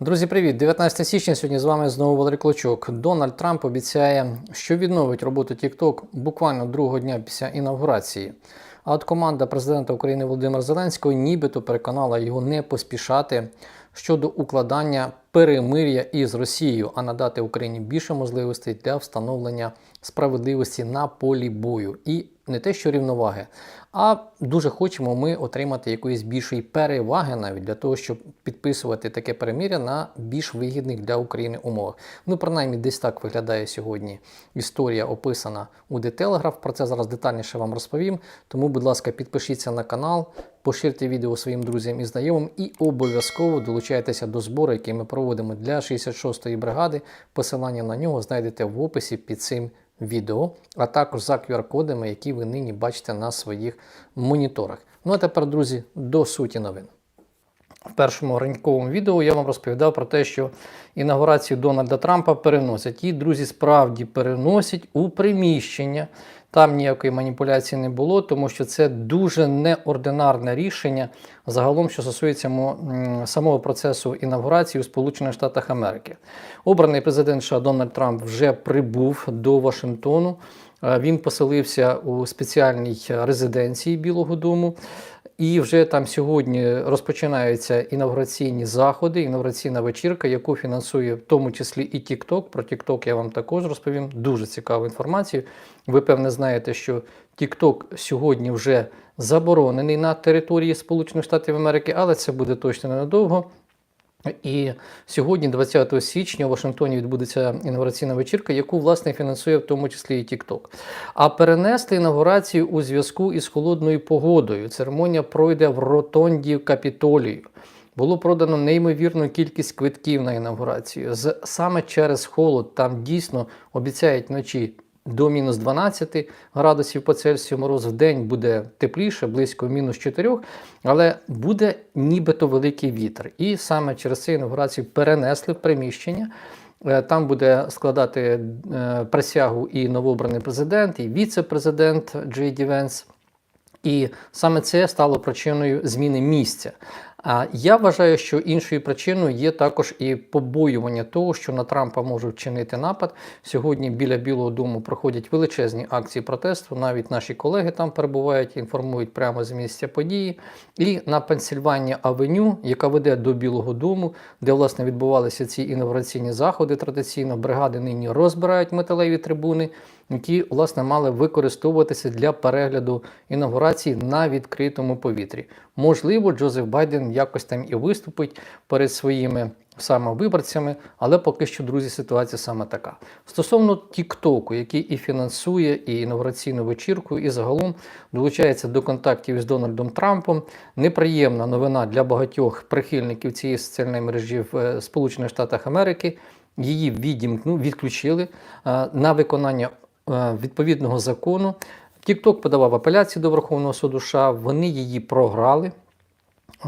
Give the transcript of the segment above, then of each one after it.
Друзі, привіт! 19 січня. Сьогодні з вами знову Валерій Клочок. Дональд Трамп обіцяє, що відновить роботу TikTok буквально другого дня після інавгурації. А от команда президента України Володимира Зеленського нібито переконала його не поспішати щодо укладання перемир'я із Росією, а надати Україні більше можливостей для встановлення справедливості на полі бою. І не те, що рівноваги, а дуже хочемо ми отримати якоїсь більшої переваги навіть для того, щоб підписувати таке перемир'я на більш вигідних для України умовах. Ну, принаймні, десь так виглядає сьогодні історія описана у Telegraph. Про це зараз детальніше вам розповім. Тому, будь ласка, підпишіться на канал, поширте відео своїм друзям і знайомим і обов'язково долучайтеся до збору, який ми проводимо для 66-ї бригади. Посилання на нього знайдете в описі під цим відео, а також за QR-кодами, які ви нині бачите на своїх моніторах. Ну а тепер, друзі, до суті новин. В першому ранковому відео я вам розповідав про те, що інаугурацію Дональда Трампа переносять. І, друзі, справді переносять у приміщення. Там ніякої маніпуляції не було, тому що це дуже неординарне рішення загалом, що стосується самого процесу інавгурації у Сполучених Штатах Америки. Обраний президент США Дональд Трамп вже прибув до Вашингтону. Він поселився у спеціальній резиденції Білого Дому. І вже там сьогодні розпочинаються інавгураційні заходи, інавгураційна вечірка, яку фінансує в тому числі і TikTok. Про TikTok я вам також розповім дуже цікаву інформацію. Ви певне знаєте, що TikTok сьогодні вже заборонений на території Сполучених Штатів Америки, але це буде точно ненадовго. І сьогодні, 20 січня, у Вашингтоні відбудеться інаугураційна вечірка, яку власне фінансує в тому числі і TikTok. А перенести інаугурацію у зв'язку із холодною погодою. Церемонія пройде в ротонді Капітолію. Було продано неймовірну кількість квитків на інаугурацію. З саме через холод там дійсно обіцяють вночі до мінус 12 градусів по Цельсію мороз в день буде тепліше, близько мінус 4, але буде нібито великий вітер. І саме через це інаугурацію перенесли в приміщення. Е, там буде складати е, присягу і новообраний президент, і віце-президент Джей Ді Венс. І саме це стало причиною зміни місця. Я вважаю, що іншою причиною є також і побоювання того, що на Трампа можуть вчинити напад. Сьогодні біля Білого Дому проходять величезні акції протесту. Навіть наші колеги там перебувають, інформують прямо з місця події. І на Пенсільванія Авеню, яка веде до Білого Дому, де власне відбувалися ці інноваційні заходи. Традиційно бригади нині розбирають металеві трибуни, які власне мали використовуватися для перегляду інаугурації на відкритому повітрі. Можливо, Джозеф Байден якось там і виступить перед своїми саме виборцями, але поки що, друзі, ситуація саме така. Стосовно Тіктоку, який і фінансує і інавгураційну вечірку, і загалом долучається до контактів із Дональдом Трампом. Неприємна новина для багатьох прихильників цієї соціальної мережі в е, Сполучених Штатах Америки. Її відімкну, відключили е, на виконання відповідного закону. TikTok подавав апеляцію до Верховного суду США, вони її програли.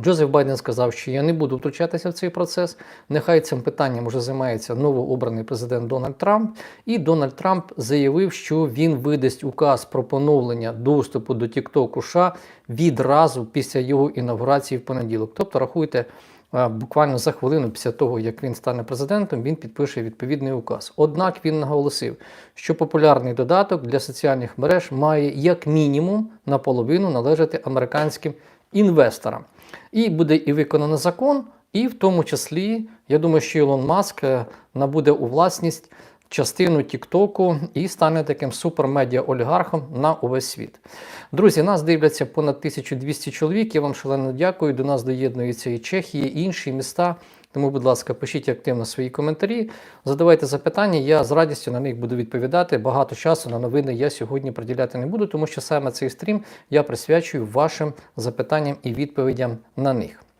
Джозеф Байден сказав, що я не буду втручатися в цей процес. Нехай цим питанням вже займається новообраний президент Дональд Трамп. І Дональд Трамп заявив, що він видасть указ про поновлення доступу до TikTok США відразу після його інавгурації в понеділок. Тобто, рахуйте, буквально за хвилину після того, як він стане президентом, він підпише відповідний указ. Однак він наголосив, що популярний додаток для соціальних мереж має як мінімум наполовину належати американським інвесторам. І буде і виконано закон, і в тому числі, я думаю, що Ілон Маск е, набуде у власність частину Тіктоку і стане таким супермедіа-олігархом на увесь світ. Друзі, нас дивляться понад 1200 чоловік. Я вам шалено дякую. До нас доєднуються і Чехія, і інші міста. Тому, будь ласка, пишіть активно свої коментарі, задавайте запитання, я з радістю на них буду відповідати. Багато часу на новини я сьогодні приділяти не буду, тому що саме цей стрім я присвячую вашим запитанням і відповідям на них.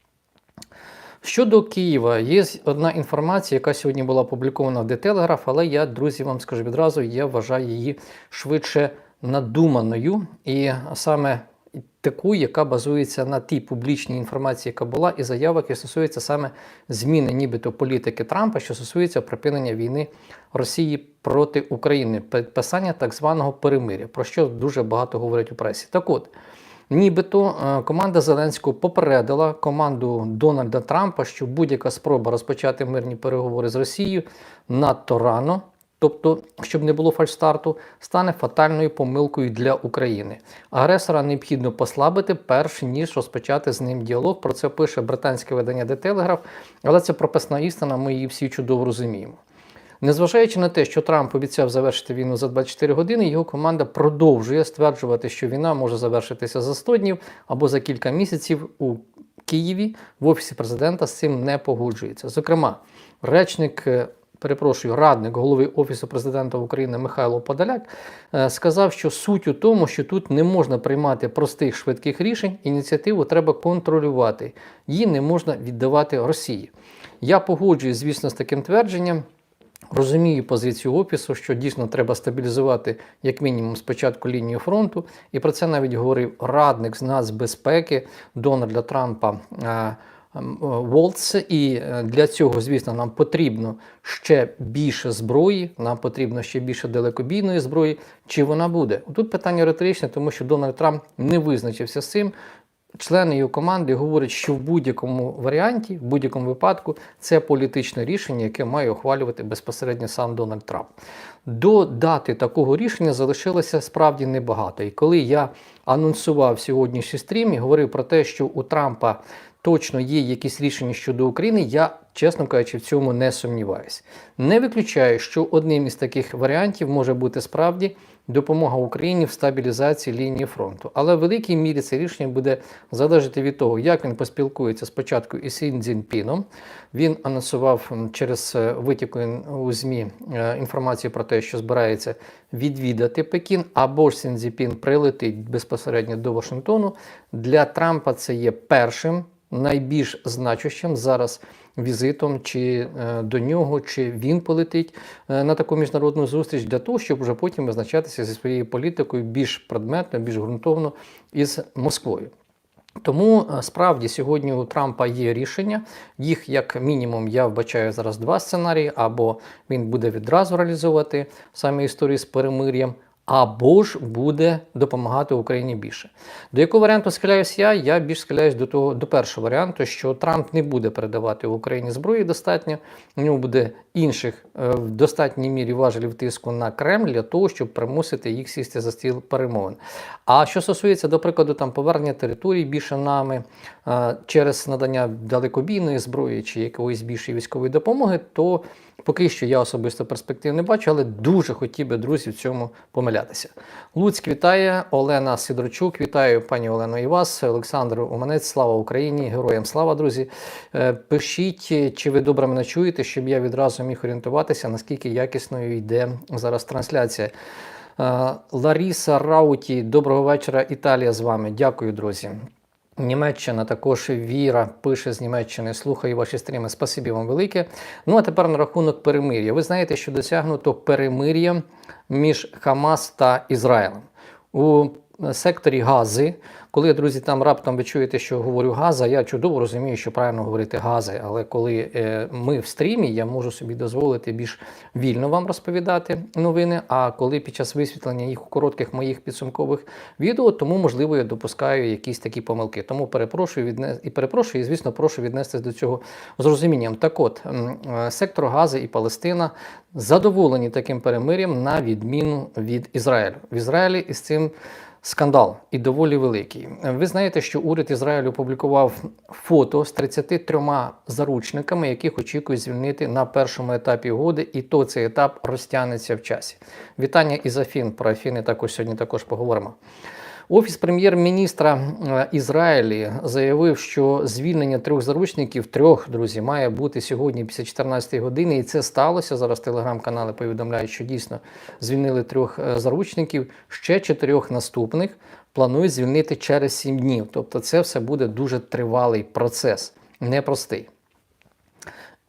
Щодо Києва, є одна інформація, яка сьогодні була опублікована в Telegraph, але я, друзі, вам скажу відразу, я вважаю її швидше надуманою. І саме таку, яка базується на тій публічній інформації, яка була, і заявах, які стосуються саме зміни, нібито політики Трампа, що стосується припинення війни Росії проти України, підписання так званого перемиря, про що дуже багато говорять у пресі. Так от. Нібито е, команда Зеленського попередила команду Дональда Трампа, що будь-яка спроба розпочати мирні переговори з Росією надто рано. Тобто, щоб не було фальстарту, стане фатальною помилкою для України. Агресора необхідно послабити, перш ніж розпочати з ним діалог. Про це пише британське видання The Telegraph, але це прописна істина, ми її всі чудово розуміємо. Незважаючи на те, що Трамп обіцяв завершити війну за 24 години, його команда продовжує стверджувати, що війна може завершитися за 100 днів або за кілька місяців у Києві в офісі президента з цим не погоджується. Зокрема, речник. е, Перепрошую, радник голови Офісу президента України Михайло Подоляк е, сказав, що суть у тому, що тут не можна приймати простих швидких рішень, ініціативу треба контролювати, її не можна віддавати Росії. Я погоджуюсь, звісно, з таким твердженням. Розумію позицію офісу, що дійсно треба стабілізувати як мінімум спочатку лінію фронту, і про це навіть говорив радник з нацбезпеки Дональда Трампа е, е, Волц. І е, для цього, звісно, нам потрібно ще більше зброї, нам потрібно ще більше далекобійної зброї. Чи вона буде? Тут питання риторичне, тому що Дональд Трамп не визначився з цим. Члени його команди говорять, що в будь-якому варіанті, в будь-якому випадку, це політичне рішення, яке має ухвалювати безпосередньо сам Дональд Трамп. До дати такого рішення залишилося справді небагато. І коли я анонсував сьогоднішній стрім і говорив про те, що у Трампа точно є якісь рішення щодо України, я, чесно кажучи, в цьому не сумніваюся. Не виключаю, що одним із таких варіантів може бути справді допомога Україні в стабілізації лінії фронту. Але в великій мірі це рішення буде залежати від того, як він поспілкується спочатку із Сін Цзіньпіном. Він анонсував через е, витіки у ЗМІ е, інформацію про те, що збирається відвідати Пекін, або ж Сін Цзіньпін прилетить безпосередньо до Вашингтону. Для Трампа це є першим найбільш значущим зараз візитом, чи е, до нього, чи він полетить е, на таку міжнародну зустріч для того, щоб вже потім визначатися зі своєю політикою більш предметно, більш ґрунтовно із Москвою. Тому е, справді сьогодні у Трампа є рішення. Їх, як мінімум, я вбачаю зараз два сценарії: або він буде відразу реалізовувати саме історію з перемир'ям, або ж буде допомагати Україні більше. До якого варіанту схиляюсь я? Я більш схиляюсь до того до першого варіанту, що Трамп не буде передавати Україні зброї достатньо. У нього буде інших е, в достатній мірі важелів тиску на Кремль для того, щоб примусити їх сісти за стіл перемовин. А що стосується, до прикладу, там повернення територій більше нами е, через надання далекобійної зброї чи якоїсь більшої військової допомоги, то Поки що я особисто перспектив не бачу, але дуже хотів би, друзі, в цьому помилятися. Луцьк вітає, Олена Сидорчук, вітаю пані Олено і вас, Олександр Уманець, слава Україні, героям слава, друзі. Е, Пишіть, чи ви добре мене чуєте, щоб я відразу міг орієнтуватися, наскільки якісною йде зараз трансляція. Е, Ларіса Рауті, доброго вечора, Італія з вами. Дякую, друзі. Німеччина також Віра пише з Німеччини. Слухаю ваші стріми. Спасибі вам велике. Ну а тепер на рахунок перемир'я. Ви знаєте, що досягнуто перемир'я між Хамас та Ізраїлем у секторі Гази. Коли, друзі, там раптом ви чуєте, що говорю Газа, я чудово розумію, що правильно говорити Гази. Але коли е, ми в стрімі, я можу собі дозволити більш вільно вам розповідати новини. А коли під час висвітлення їх у коротких моїх підсумкових відео, тому можливо я допускаю якісь такі помилки. Тому перепрошую відне... і перепрошую, і звісно, прошу віднестись до цього з розумінням. Так от е, сектор Гази і Палестина задоволені таким перемир'ям на відміну від Ізраїлю. В Ізраїлі із цим скандал і доволі великий. Ви знаєте, що уряд Ізраїлю опублікував фото з 33 заручниками, яких очікують звільнити на першому етапі угоди, і то цей етап розтягнеться в часі. Вітання із Афін. Про Афіни також сьогодні також поговоримо. Офіс прем'єр-міністра е, Ізраїлі заявив, що звільнення трьох заручників, трьох друзі, має бути сьогодні після 14 години, і це сталося. Зараз телеграм-канали повідомляють, що дійсно звільнили трьох е, заручників. Ще чотирьох наступних планують звільнити через сім днів. Тобто, це все буде дуже тривалий процес, непростий.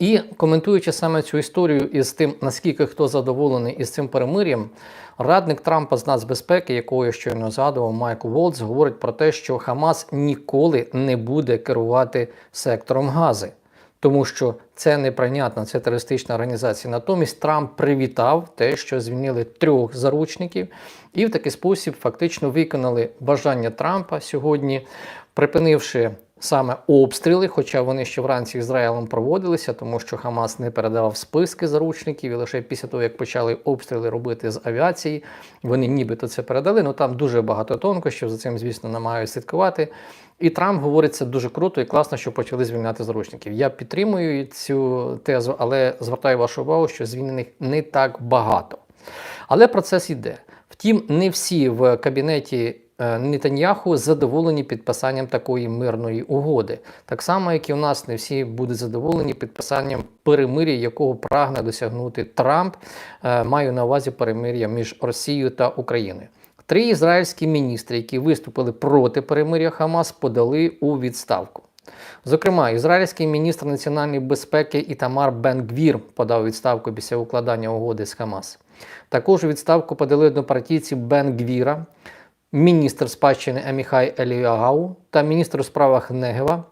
І коментуючи саме цю історію із тим, наскільки хто задоволений із цим перемир'ям, радник Трампа з нацбезпеки, якого я щойно згадував, Майкл Волц, говорить про те, що Хамас ніколи не буде керувати сектором Гази. тому що це неприйнятно, це терористична організація. Натомість Трамп привітав те, що звільнили трьох заручників, і в такий спосіб фактично виконали бажання Трампа сьогодні, припинивши саме обстріли, хоча вони ще вранці Ізраїлем проводилися, тому що Хамас не передавав списки заручників, і лише після того, як почали обстріли робити з авіації, вони нібито це передали. Ну там дуже багато тонкощів, за цим, звісно, намагаюся слідкувати. І Трамп говорить це дуже круто і класно, що почали звільняти заручників. Я підтримую цю тезу, але звертаю вашу увагу, що звільнених не так багато. Але процес йде. Втім, не всі в кабінеті Нетаньяху задоволені підписанням такої мирної угоди. Так само, як і в нас не всі будуть задоволені підписанням перемир'я, якого прагне досягнути Трамп. Е, Маю на увазі перемир'я між Росією та Україною. Три ізраїльські міністри, які виступили проти перемир'я Хамас, подали у відставку. Зокрема, ізраїльський міністр національної безпеки Ітамар Бен-Гвір подав відставку після укладання угоди з Хамас. Також відставку подали однопартійці Бен-Гвіра, міністр спадщини Еміхай Еліагау та міністр у справах Негева,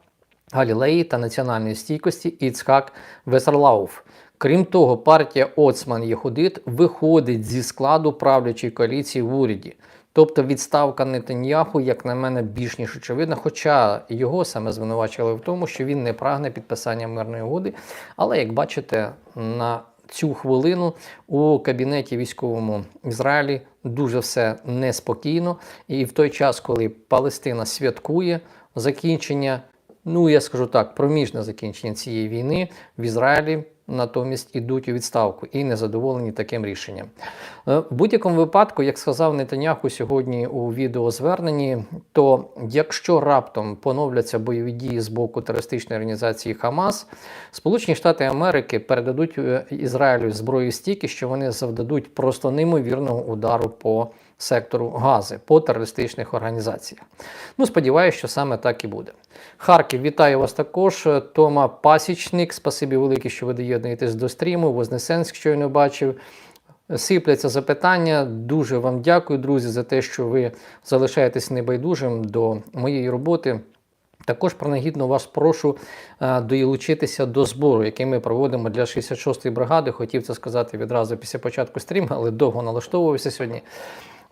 Галілеї та національної стійкості Іцхак Весарлауф. Крім того, партія Оцман Єхудит виходить зі складу правлячої коаліції в уряді. Тобто відставка Нетаньяху, як на мене, більш ніж очевидна, хоча його саме звинувачували в тому, що він не прагне підписання мирної угоди. Але як бачите, на цю хвилину у кабінеті військовому Ізраїлі дуже все неспокійно. І в той час, коли Палестина святкує закінчення, ну я скажу так, проміжне закінчення цієї війни в Ізраїлі. Натомість ідуть у відставку і незадоволені таким рішенням. Е, В будь-якому випадку, як сказав Нетаняху сьогодні у відеозверненні, то якщо раптом поновляться бойові дії з боку терористичної організації Хамас, Сполучені Штати Америки передадуть е, Ізраїлю зброю стільки, що вони завдадуть просто неймовірного удару по сектору Гази, по терористичних організаціях. Ну, сподіваюся, що саме так і буде. Харків, вітаю вас також. Тома Пасічник, спасибі велике, що ви доєднуєтесь до стріму. Вознесенськ щойно бачив. Сипляться запитання. Дуже вам дякую, друзі, за те, що ви залишаєтесь небайдужим до моєї роботи. Також принагідно вас прошу е, долучитися до збору, який ми проводимо для 66-ї бригади. Хотів це сказати відразу після початку стріму, але довго налаштовувався сьогодні.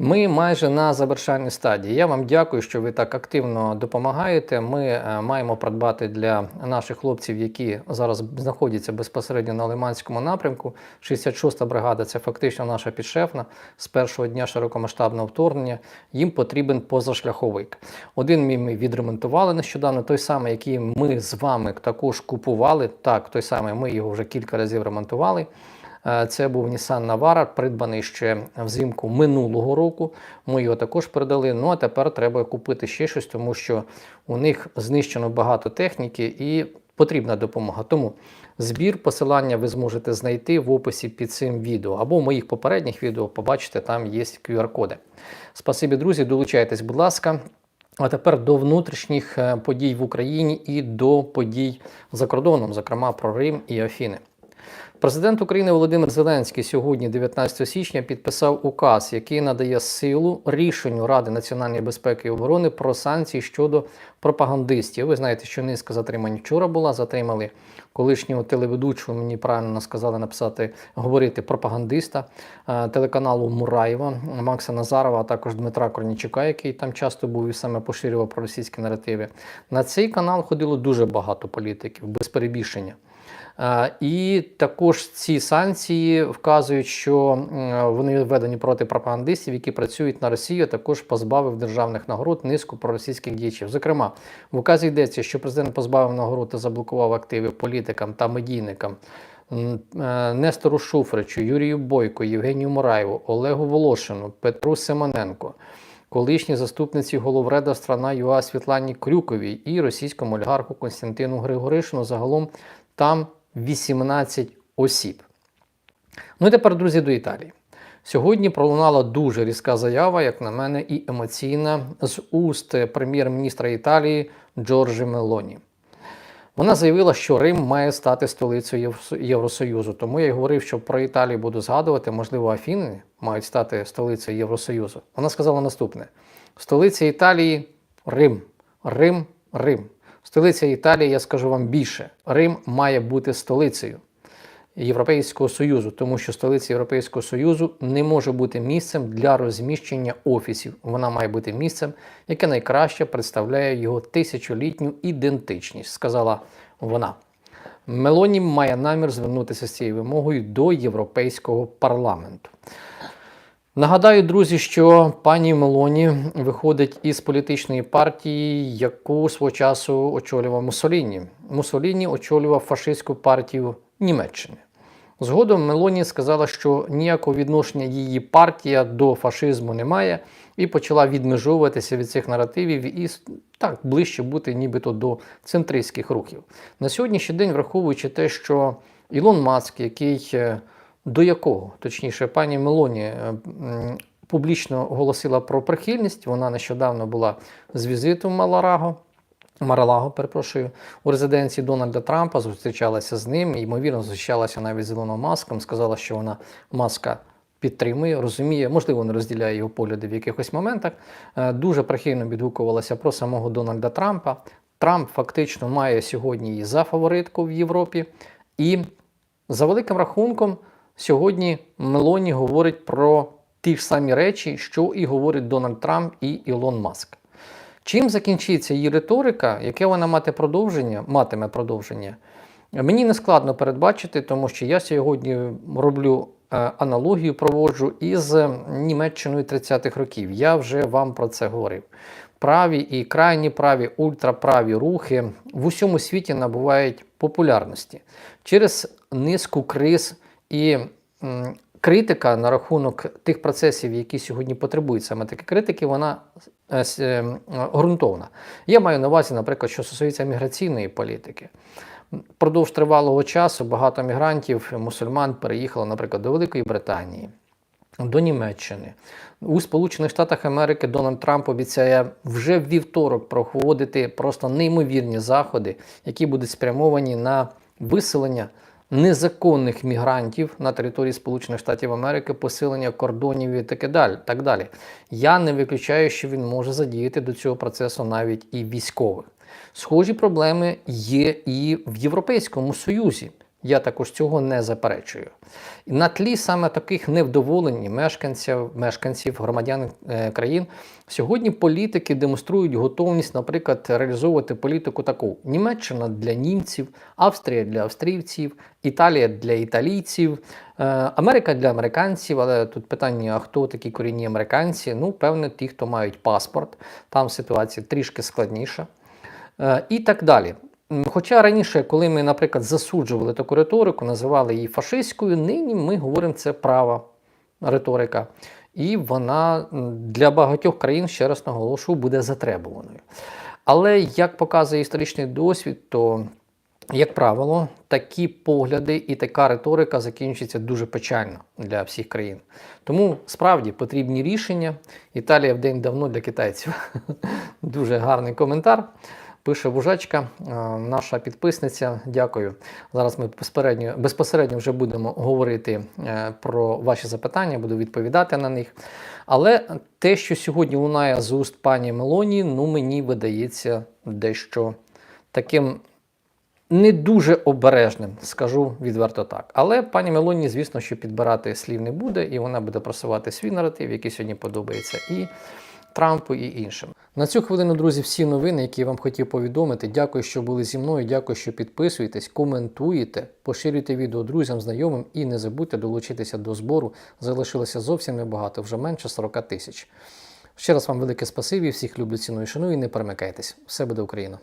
Ми майже на завершальній стадії. Я вам дякую, що ви так активно допомагаєте. Ми е, маємо придбати для наших хлопців, які зараз знаходяться безпосередньо на Лиманському напрямку. 66-та бригада це фактично наша підшефна з першого дня широкомасштабного вторгнення. Їм потрібен позашляховик. Один ми відремонтували нещодавно, той самий, який ми з вами також купували. Так, той самий ми його вже кілька разів ремонтували. Е, Це був Nissan Navara, придбаний ще взимку минулого року. Ми його також передали. Ну а тепер треба купити ще щось, тому що у них знищено багато техніки і потрібна допомога. Тому збір посилання ви зможете знайти в описі під цим відео або в моїх попередніх відео побачите, там є QR-коди. Спасибі, друзі, долучайтесь, будь ласка. А тепер до внутрішніх е, подій в Україні і до подій за кордоном, зокрема про Рим і Афіни. Президент України Володимир Зеленський сьогодні, 19 січня, підписав указ, який надає силу рішенню Ради національної безпеки і оборони про санкції щодо пропагандистів. Ви знаєте, що низка затримань вчора була. Затримали колишнього телеведучого. Мені правильно сказали написати говорити пропагандиста е, телеканалу Мураєва Макса Назарова, а також Дмитра Корнічука, який там часто був і саме поширював проросійські наративи. На цей канал ходило дуже багато політиків без перебільшення. І також ці санкції вказують, що вони введені проти пропагандистів, які працюють на Росію, також позбавив державних нагород низку проросійських діячів. Зокрема, в указі йдеться, що президент позбавив нагород та заблокував активи політикам та медійникам. е, Нестору Шуфричу, Юрію Бойко, Євгенію Мураєву, Олегу Волошину, Петру Симоненко, колишній заступниці головреда страна ЮА Світлані Крюковій і російському олігарху Константину Григоришину. Загалом там 18 осіб. Ну і тепер, друзі, до Італії. Сьогодні пролунала дуже різка заява, як на мене, і емоційна з уст прем'єр-міністра Італії Джорджі Мелоні. Вона заявила, що Рим має стати столицею Євросоюзу. Тому я й говорив, що про Італію буду згадувати, можливо, Афіни мають стати столицею Євросоюзу. Вона сказала наступне: столиця Італії Рим, Рим, Рим. Столиця Італії, я скажу вам більше, Рим має бути столицею. Європейського Союзу, тому що столиця Європейського Союзу не може бути місцем для розміщення офісів. Вона має бути місцем, яке найкраще представляє його тисячолітню ідентичність, сказала вона. Мелоні має намір звернутися з цією вимогою до Європейського парламенту. Нагадаю, друзі, що пані Мелоні виходить із політичної партії, яку свого часу очолював Муссоліні. Муссоліні очолював фашистську партію Німеччини. Згодом Мелоні сказала, що ніякого відношення її партія до фашизму немає, і почала відмежовуватися від цих наративів і так ближче бути нібито до центристських рухів. На сьогоднішній день, враховуючи те, що Ілон Маск, який е, до якого, точніше, пані Мелоні е, публічно оголосила про прихильність, вона нещодавно була з візитом Малараго. Маралаго, перепрошую, у резиденції Дональда Трампа зустрічалася з ним, ймовірно, зустрічалася навіть з Ілоном Маском. Сказала, що вона маска підтримує, розуміє, можливо, не розділяє його погляди в якихось моментах. Е, Дуже прихильно відгукувалася про самого Дональда Трампа. Трамп фактично має сьогодні її за фаворитку в Європі. І за великим рахунком, сьогодні Мелоні говорить про ті ж самі речі, що і говорить Дональд Трамп і Ілон Маск. Чим закінчиться її риторика, яке вона мати продовження, матиме продовження, мені не складно передбачити, тому що я сьогодні роблю е, аналогію, проводжу із Німеччиною 30-х років. Я вже вам про це говорив. Праві і крайні праві, ультраправі рухи в усьому світі набувають популярності через низку криз і критика на рахунок тих процесів, які сьогодні потребують саме такі критики, вона е, е, ґрунтовна. Я маю на увазі, наприклад, що стосується міграційної політики. Продовж тривалого часу багато мігрантів, мусульман переїхало, наприклад, до Великої Британії, до Німеччини. У Сполучених Штатах Америки Дональд Трамп обіцяє вже в вівторок проводити просто неймовірні заходи, які будуть спрямовані на виселення незаконних мігрантів на території Сполучених Штатів Америки, посилення кордонів і таке далі. Так далі. Я не виключаю, що він може задіяти до цього процесу навіть і військових. Схожі проблеми є і в Європейському Союзі. Я також цього не заперечую. На тлі саме таких невдоволень мешканців, мешканців громадян е, країн сьогодні політики демонструють готовність, наприклад, реалізовувати політику таку: Німеччина для німців, Австрія для австрійців, Італія для італійців, е, Америка для американців. Але тут питання: а хто такі корінні американці? Ну, певне, ті, хто мають паспорт. Там ситуація трішки складніша. Е, і так далі. Хоча раніше, коли ми, наприклад, засуджували таку риторику, називали її фашистською, нині ми говоримо це права риторика. І вона для багатьох країн, ще раз наголошую, буде затребуваною. Але як показує історичний досвід, то, як правило, такі погляди і така риторика закінчиться дуже печально для всіх країн. Тому справді потрібні рішення. Італія в день давно для китайців. Дуже гарний коментар. Пише Вужачка, е, наша підписниця. Дякую. Зараз ми безпосередньо, безпосередньо вже будемо говорити е, про ваші запитання, буду відповідати на них. Але те, що сьогодні лунає з уст пані Мелоні, ну мені видається дещо таким не дуже обережним, скажу відверто так. Але пані Мелоні, звісно, що підбирати слів не буде, і вона буде просувати свій наратив, який сьогодні подобається і Трампу, і іншим. На цю хвилину, друзі, всі новини, які я вам хотів повідомити. Дякую, що були зі мною. Дякую, що підписуєтесь, коментуєте, поширюйте відео друзям, знайомим і не забудьте долучитися до збору. Залишилося зовсім небагато, вже менше 40 тисяч. Ще раз вам велике спасибі, всіх люблю, ціную і шаную і не перемикайтесь. Все буде Україна!